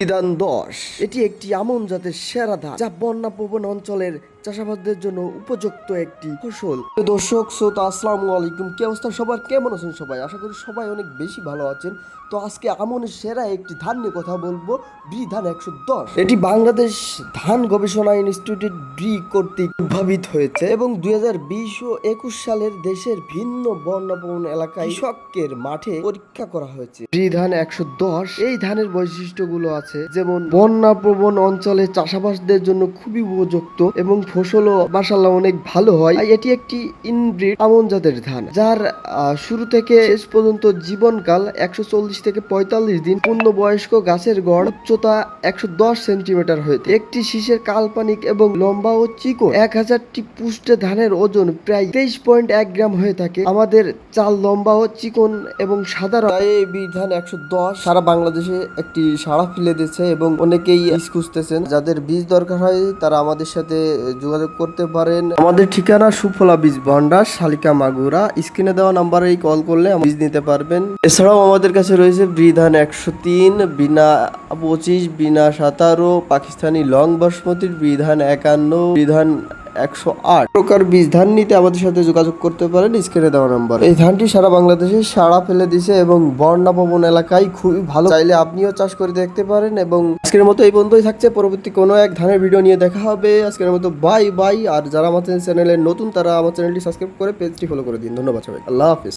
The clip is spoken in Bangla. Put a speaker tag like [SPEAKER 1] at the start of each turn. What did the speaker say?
[SPEAKER 1] বিধান দশ। এটি একটি আমন জাতের সেরা ধান যা বন্যা প্রবণ অঞ্চলের চাষাবাদদের জন্য উপযুক্ত একটি ফসল। দর্শক, শ্রোতা, আসসালামু আলাইকুম। কি অবস্থা সবার? কেমন আছেন সবাই? আশা করি সবাই অনেক বেশি ভালো আছেন। তো আজকে আমনের সেরা একটি ধান নিয়ে কথা বলব বি ধান একশো দশ। এটি বাংলাদেশ ধান গবেষণা ইনস্টিটিউট ব্রি কর্তৃক উদ্ভাবিত হয়েছে এবং দুই হাজার বিশ ও একুশ সালের দেশের ভিন্ন বন্যাপ্রবণ এলাকায় কৃষকের মাঠে পরীক্ষা করা হয়েছে। ব্রি ধান একশো দশ, এই ধানের বৈশিষ্ট্যগুলো আছে। যেমন, বন্যা প্রবণ অঞ্চলে চাষাবাসদের জন্য খুবই উপযুক্ত এবং ফসলও মাসাল্লাহ অনেক ভালো হয়। এটি একটি ইনব্রিড আমন জাতের ধান, যার শুরু থেকে শেষ পর্যন্ত জীবনকাল একশো চল্লিশ থেকে পঁয়তাল্লিশ দিন, পূর্ণবয়স্ক গাছের গড় উচ্চতা একশো দশ সেন্টিমিটার হয়ে একটি শীষের কাল্পনিক এবং লম্বা ও চিকন, এক হাজারটি পুষ্টে ধানের ওজন প্রায় তেইশ পয়েন্ট এক গ্রাম হয়ে থাকে। আমাদের চাল লম্বা ও চিকন এবং সাধারণ এই বীজ ধান একশো দশ। সারা বাংলাদেশে একটি সাড়া ফেলে দিয়েছে এবং অনেকেই খুঁজতেছেন। যাদের বীজ দরকার হয়, তারা আমাদের সাথে যোগাযোগ করতে পারেন। আমাদের ঠিকানা সুফলা বীজ ভান্ডার, শালিকা মাগুরা। স্ক্রিনে দেওয়া নাম্বারে কল করলে বীজ নিতে পারবেন। এছাড়াও আমাদের কাছে রয়েছে বিধান একশো তিন, বিনা পঁচিশ, বিনা সাতারো, পাকিস্তানি লং বাসমতির বিধান একান্ন, বিধান একশো আট। প্রকার বীজ ধান নিতে আমাদের সাথে যোগাযোগ করতে পারেন, স্ক্রিনে দেওয়া নাম্বার। এই ধানটি সারা বাংলাদেশে সারা ফেলে দিছে এবং বর্ণা ভবন এলাকায় খুবই ভালো। চাইলে আপনিও চাষ করে দেখতে পারেন এবং আজকের মতো এই বন্ধুই থাকছে। পরবর্তী কোনো এক ধানের ভিডিও নিয়ে দেখা হবে। আজকের মতো বাই বাই আর যারা আমাদের চ্যানেলে নতুন, তারা আমার চ্যানেলটি সাবস্ক্রাইব করে পেজটি ফলো করে দিন। ধন্যবাদ সবাই আল্লাহ হাফিজ।